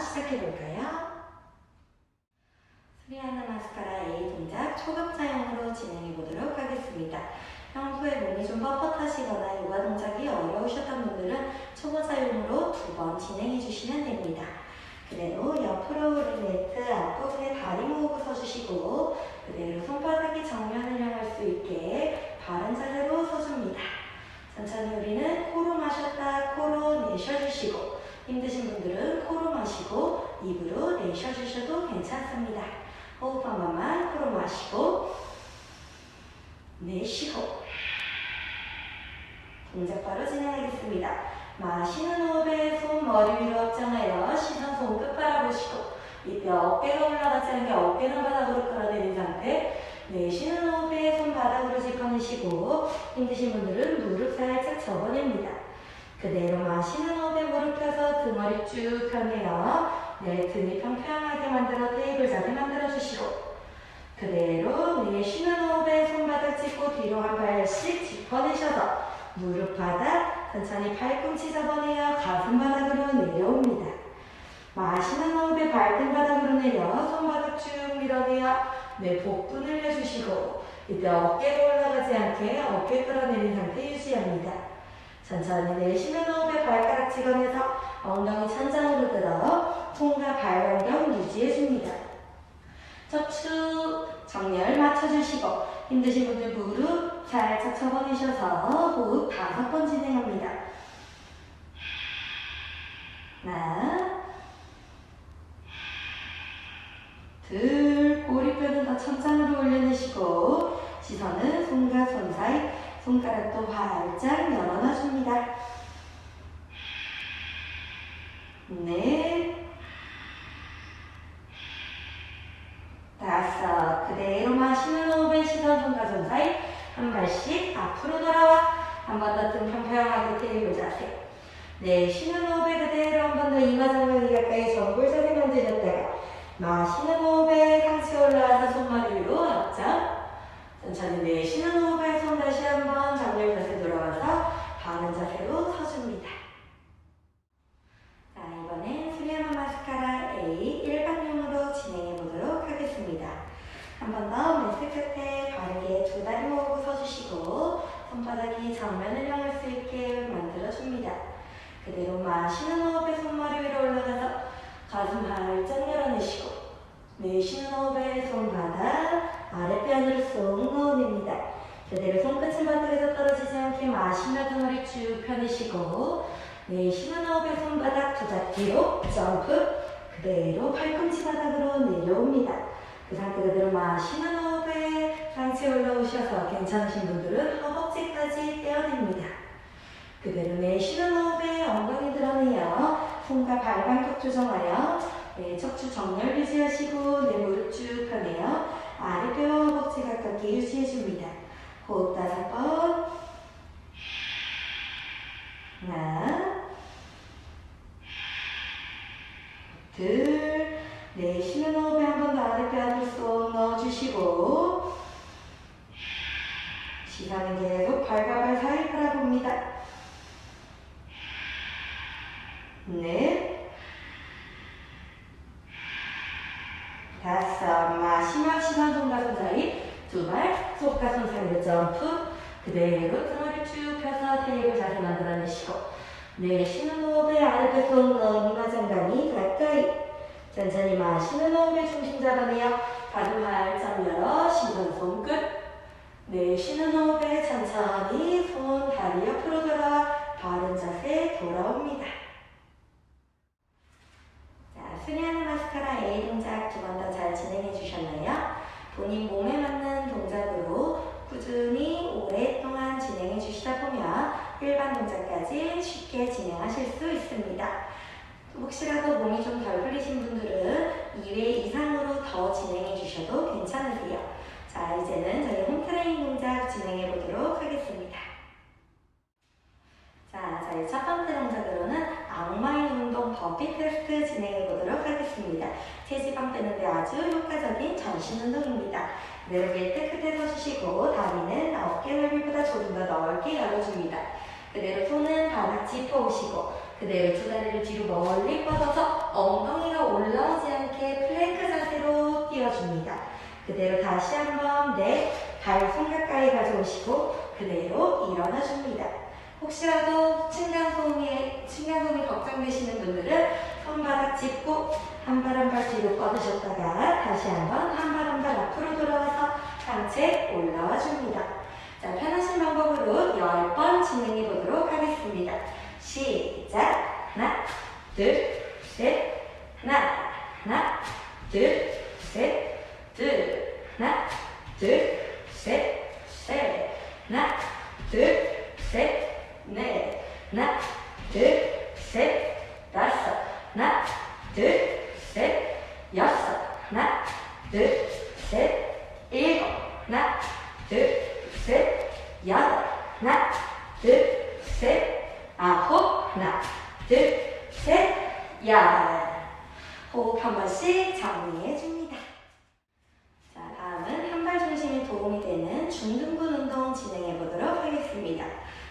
시작해볼까요? 수리하는 마스카라 A 동작 초급자용으로 진행해보도록 하겠습니다. 평소에 몸이 좀 뻣뻣하시거나 요가 동작이 어려우셨던 분들은 초보자용으로 두 번 진행해 주시면 됩니다. 그대로 옆으로 리네트 앞부분에 다리 모으고 서주시고 그대로 손바닥이 정면을 향할 수 있게 바른 자세로 서줍니다. 천천히 우리는 코로 마셨다 코로 내쉬어주시고 힘드신 분들은 코로 마시고 입으로 내쉬어주셔도 괜찮습니다. 호흡 한 번만 코로 마시고 내쉬고 동작 바로 진행하겠습니다. 마시는 호흡에 손 머리 위로 확정하여 시선 손끝 바라보시고 이때 어깨가 올라가지 않게 어깨는 바닥으로 끌어내린 상태 내쉬는 호흡에 손 바닥으로 짚어내시고 힘드신 분들은 무릎 살짝 접어냅니다. 그대로 마시는 호흡에 무릎 펴서 등허리 쭉 펴내요. 네, 등이 평평하게 만들어 테이블 자세 만들어주시고 그대로 내쉬는 호흡에 손바닥 짚고 뒤로 한 발씩 짚어내셔서 무릎 바닥 천천히 팔꿈치 잡아내어 가슴 바닥으로 내려옵니다. 마시는 호흡에 발등 바닥으로 내려 손바닥 쭉 밀어내어 내 복부 늘려주시고 이때 어깨가 올라가지 않게 어깨 끌어내린 상태 유지합니다. 천천히 내쉬는 호흡에 발가락 찍어내서 엉덩이 천장으로 들어 손과 발 간격 유지해줍니다. 척추 정렬 맞춰주시고 힘드신 분들 무릎 살짝 접어내셔서 호흡 다섯 번 진행합니다. 하나 둘 꼬리뼈는 더 천장으로 올려내시고 시선은 손과 손 사이 손가락도 활짝 열어놔 줍니다. 넷 다섯. 그대로 마시는 호흡에 시선 손과 손 사이 한 발씩 앞으로 돌아와 한 번 더 등 평평하게 테이블 자세. 내쉬는 호흡에 그대로 한 번 더 이마 정면이 가까이 전골 자세 만드셨다가 마시는 호흡에 상체 올라와서 손머리 위로 합장 천천히 내쉬는 다시 한번 정렬 자세 돌아와서 바른 자세로 서줍니다. 자 이번엔 수리하는 마스카라 A 일반용으로 진행해 보도록 하겠습니다. 한 번더 매트 끝에 바르게 두 다리 모으고 서주시고 손바닥이 정면을 향할 수 있게 만들어줍니다. 그대로 마시는 호흡에 손머리 위로 올라가서 가슴 활짝 열어내시고 내쉬는 호흡에 손바닥 안으로 쏙 넣어냅니다. 그대로 손끝은 바닥에서 떨어지지 않게 마시며 등허리 쭉 펴내시고 내쉬는 호흡에 손바닥 두 잡기로 점프 그대로 팔꿈치 바닥으로 내려옵니다. 그 상태 그대로 마시는 호흡에 상체 올라오셔서 괜찮으신 분들은 허벅지까지 떼어냅니다. 그대로 내쉬는 호흡에 엉덩이 드러내요. 손과 발 간격 조정하여 네, 척추 정렬 유지하시고 내 무릎 쭉 펴내요. 아랫배 허벅지 가깝게 유지해줍니다. 호흡 다섯 번. 하나, 둘, 내쉬는 호흡에 한 번 더 아랫배 안으로 쏙 넣어주시고 시선은 계속 발과 발 사이 바라봅니다. 넷, 다섯, 마시며 시선 손과 손 사이 두 발, 손과 손 사이로 점프 그대로 등허리 쭉 펴서 테이블 자세 만들어내시고 내쉬는 호흡에 아랫배 손 너무나 장단이 가까이 천천히 마시는 호흡에 중심 잡아내요 가슴 활짝 열어 시선 손끝 내쉬는 호흡에 천천히 손 다리 옆으로 돌아 바른 자세 돌아옵니다. 자, 수리하는 마스카라 A 동작 두 번 더 잘 진행해 주셨나요? 본인 몸에 맞는 꾸준히 오랫동안 진행해 주시다 보면 일반 동작까지 쉽게 진행하실 수 있습니다. 혹시라도 몸이 좀 덜 풀리신 분들은 2회 이상으로 더 진행해 주셔도 괜찮으세요. 자, 이제는 저희 홈트레이닝 동작 진행해 보도록 하겠습니다. 자, 저희 첫 번째 동작으로는 악마의 버피 테스트 진행해 보도록 하겠습니다. 체지방 빼는데 아주 효과적인 전신 운동입니다. 밀대 끝에 서주시고 다리는 어깨 넓이보다 조금 더 넓게 열어줍니다. 그대로 손은 바닥 짚어오시고 그대로 두 다리를 뒤로 멀리 뻗어서 엉덩이가 올라오지 않게 플랭크 자세로 띄워줍니다. 그대로 다시 한번 내 발 손 가까이 가져오시고 그대로 일어나줍니다. 혹시라도 층간소음이 걱정되시는 분들은 손바닥 짚고 한 발 한 발 뒤로 뻗으셨다가 다시 한번 한 발 한 발 앞으로 돌아와서 상체 올라와 줍니다. 자, 편하신 방법으로 10번 진행해 보도록 하겠습니다. 시작. 하나, 둘, 셋. 하나, 하나, 둘, 셋. 둘, 하나, 둘, 셋. 셋. 하나, 둘, 셋. 넷. 하나, 둘, 셋. 다섯. 하나, 둘, 셋. 여섯. 하나, 둘, 셋. 일곱. 하나, 둘, 셋. 여덟. 하나, 둘, 셋. 아홉. 하나, 둘, 셋. 열. 호흡 정리해 줍니다. 자, 다음은 한 발 중심에 도움이 되는 중등근 운동 진행해 보도록 하겠습니다.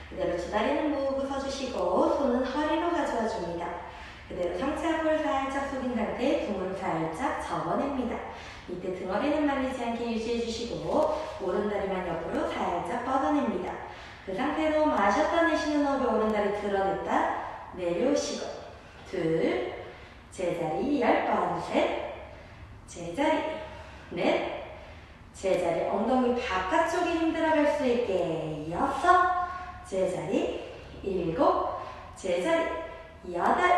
그대로 두 다리는 모으고 서주시고 손은 허리로 가져와 줍니다. 그대로 상체 앞을 살짝 숙인 상태 등을 살짝 접어냅니다. 이때 등어리는 말리지 않게 유지해 주시고 오른다리만 옆으로 살짝 뻗어냅니다. 그 상태로 마셨다 내쉬는 호흡에 오른다리 드러냈다 내려오시고 둘 제자리 열 번 셋 제자리 넷 제자리 엉덩이 힘들어갈 수 있게 여섯 제자리 일곱 제자리 여덟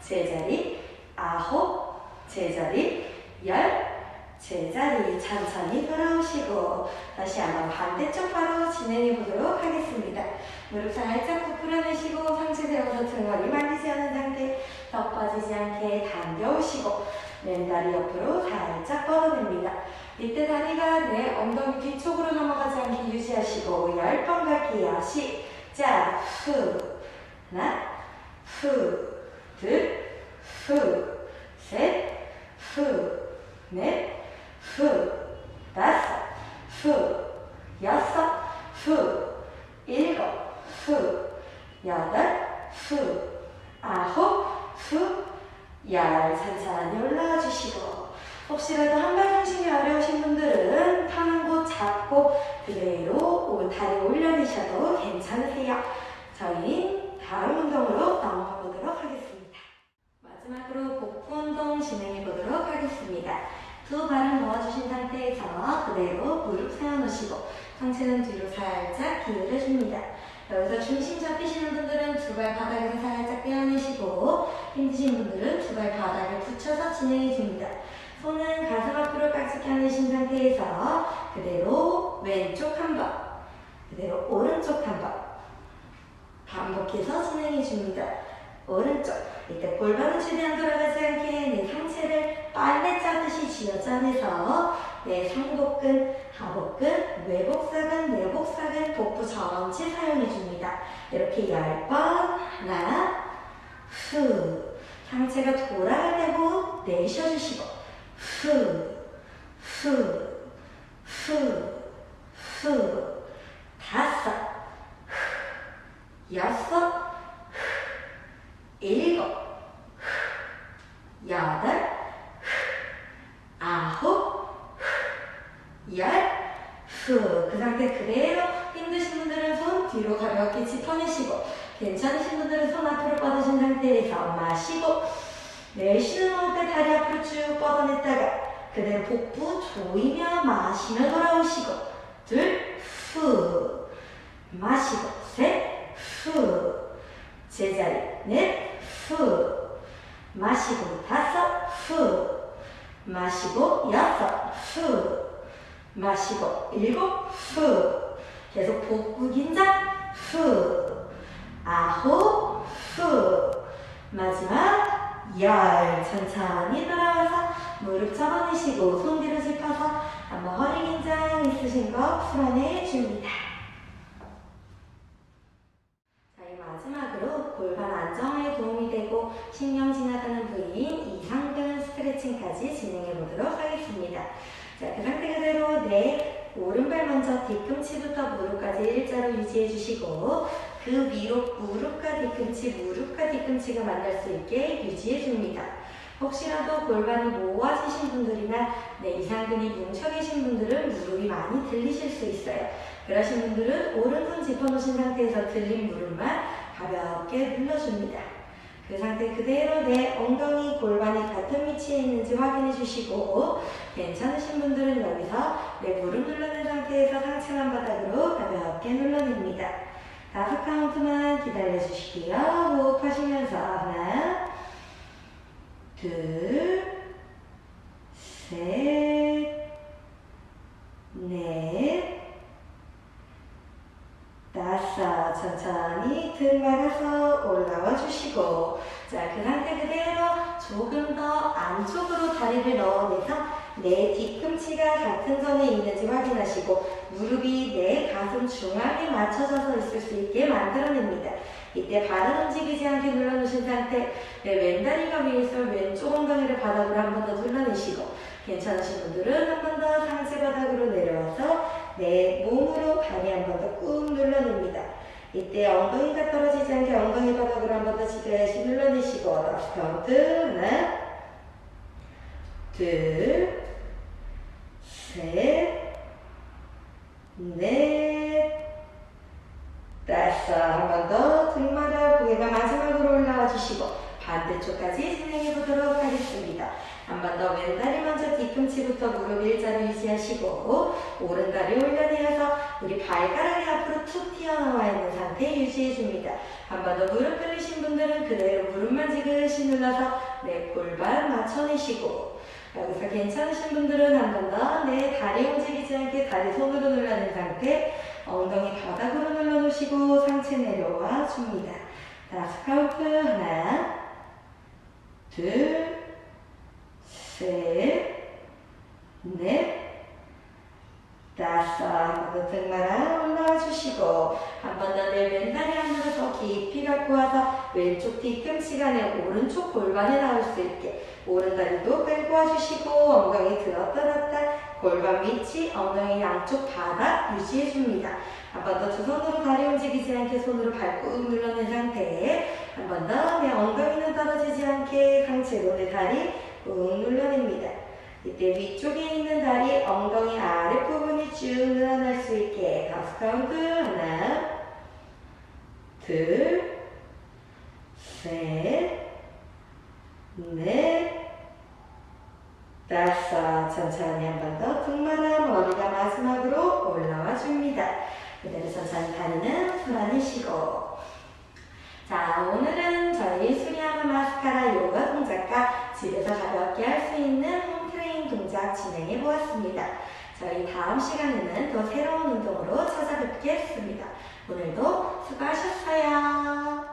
제자리 아홉 제자리 열 제자리 천천히 돌아오시고 다시 한번 반대쪽 바로 진행해 보도록 하겠습니다. 무릎 살짝 부풀어내시고 상체 세워서 등허리 말리지 않은 상태 더 빠지지 않게 당겨오시고 왼다리 옆으로 살짝 뻗어냅니다. 이때 다리가 내 엉덩이 뒤쪽으로 넘어가지 않게 유지하시고 10번 갈게요. 시작 후 하나 후 둘 후, 셋, 후, 넷, 후, 다섯, 후, 여섯, 후, 일곱, 후, 여덟, 후, 아홉, 후, 열 천천히 올라와 주시고 혹시라도 한발 중심이 어려우신 분들은 타는 곳 잡고 그대로 다리 올려내셔도 괜찮으세요. 저희 다음 운동으로 넘어가 보도록 하겠습니다. 마지막으로 복부 운동 진행해 보도록 하겠습니다. 두 발을 모아주신 상태에서 그대로 무릎 세워놓으시고 상체는 뒤로 살짝 기울여 줍니다. 여기서 중심 잡히시는 분들은 두 발 바닥에서 살짝 떼어내시고 힘드신 분들은 두 발 바닥에 붙여서 진행해 줍니다. 손은 가슴 앞으로 깍지 펴내신 상태에서 그대로 왼쪽 한 번, 그대로 오른쪽 한 번 반복해서 진행해 줍니다. 오른쪽. 이때 골반은 최대한 돌아가지 않게 내 상체를 빨래 짜듯이 쥐어짜내서 내 상복근, 하복근, 외복사근, 내복사근, 복부 전체 사용해줍니다. 이렇게 10번 하나 후. 상체가 돌아갈 때고 내쉬어주시고 후 후, 후, 후, 다섯, 여섯, 일곱, 여덟, 아홉, 열, 후. 그 상태 그대로 힘드신 분들은 손 뒤로 가볍게 짚어내시고 괜찮으신 분들은 손 앞으로 뻗으신 상태에서 마시고 내쉬는 호흡에 다리 앞으로 쭉 뻗어냈다가 그대로 복부 조이며 마시며 돌아오시고 둘, 후. 마시고 셋, 후. 제자리 넷, 후. 마시고 다섯, 후. 마시고 여섯, 후. 마시고 일곱, 후. 계속 복부 긴장, 후. 아홉, 후. 마지막 열 천천히 돌아와서 무릎 접어내시고 손 뒤로 짚어서 한번 허리 긴장 있으신 거 풀어내줍니다. 자, 이 마지막으로 골반 안정에 도움이 되고 신경 지나가는 부위인 이상근 스트레칭까지 진행해 보도록 하겠습니다. 자, 그 상태 그대로 내 오른발 먼저 뒤꿈치부터 무릎까지 일자로 유지해 주시고 그 위로 무릎과 뒤꿈치, 무릎과 뒤꿈치가 만날 수 있게 유지해 줍니다. 혹시라도 골반이 모아지신 분들이나 내 이상근이 뭉쳐 계신 분들은 무릎이 많이 들리실 수 있어요. 그러신 분들은 오른손 짚어놓으신 상태에서 들린 무릎만 가볍게 눌러줍니다. 그 상태 그대로 내 엉덩이 골반이 같은 위치에 있는지 확인해 주시고 괜찮으신 분들은 여기서 상태에서 상체만 바닥으로 가볍게 눌러냅니다. 다섯 카운트만 기다려 주시고요. 호흡하시면서 하나, 둘, 셋, 넷, 다섯. 천천히 등 말아서 올라와 주시고, 자, 그 상태 그대로 조금 더 안쪽으로 다리를 넣어내서 내 뒤꿈치가 같은 선에 있는지 확인하시고, 무릎이 내 가슴 중앙에 맞춰져서 있을 수 있게 만들어냅니다. 이때 발은 움직이지 않게 눌러놓으신 상태, 내 왼다리가 위에 있으면 왼쪽 엉덩이를 바닥으로 한 번 더 눌러내시고, 괜찮으신 분들은 한 번 더 상체 바닥으로 내려와서 내 몸으로 다리 한번 더 꾹 눌러냅니다. 이때 엉덩이가 떨어지지 않게 엉덩이 바닥으로 한 번 더 지그시 눌러내시고, 카운트, 하나, 둘, 셋, 넷, 다섯. 한 번 더 등마다 고개가 마지막으로 올라와 주시고 반대쪽까지 진행해 보도록 하겠습니다. 한 번 더 왼다리 먼저 뒤꿈치부터 무릎 일자로 유지하시고 오른다리 우리 발가락이 앞으로 툭 튀어나와 있는 상태 유지해 줍니다. 한 번 더 무릎 꿇으신 분들은 그대로 무릎만 지그시 눌러서 내 골반 맞춰내시고 여기서 괜찮으신 분들은 한 번 더 내 다리 움직이지 않게 다리 손으로 눌러낸 상태 엉덩이 바닥으로 눌러놓으시고 상체 내려와 줍니다. 다섯 카운트 하나 둘 셋 넷 다섯 한번더 등마라 올라와 주시고 한 번 더 내 왼다리 안으로 더 깊이 갖고 와서 왼쪽 뒤꿈치가 내 오른쪽 골반에 나올 수 있게 오른다리도 끌고 와주시고 엉덩이 들었다 놨다 골반 위치 엉덩이 양쪽 바닥 유지해 줍니다. 한 번 더 두 손으로 다리 움직이지 않게 손으로 발꾹 눌러낸 상태에 한 번 더 내 엉덩이는 떨어지지 않게 상체로 내 다리 꾹 눌러냅니다. 이때 위쪽에 있는 다리 엉덩이 아랫부분이 쭉 늘어날 수 있게 다섯 카운트 하나 둘 셋 넷 다섯 천천히 한 번 더 등마다 머리가 마지막으로 올라와 줍니다. 그대로 천천히 다리는 풀어내시고 자 오늘은 저희 수리하마 마스카라 요가 동작과 집에서 가볍게 할 수 있는 동작 진행해 보았습니다. 저희 다음 시간에는 또 새로운 운동으로 찾아뵙겠습니다. 오늘도 수고하셨어요.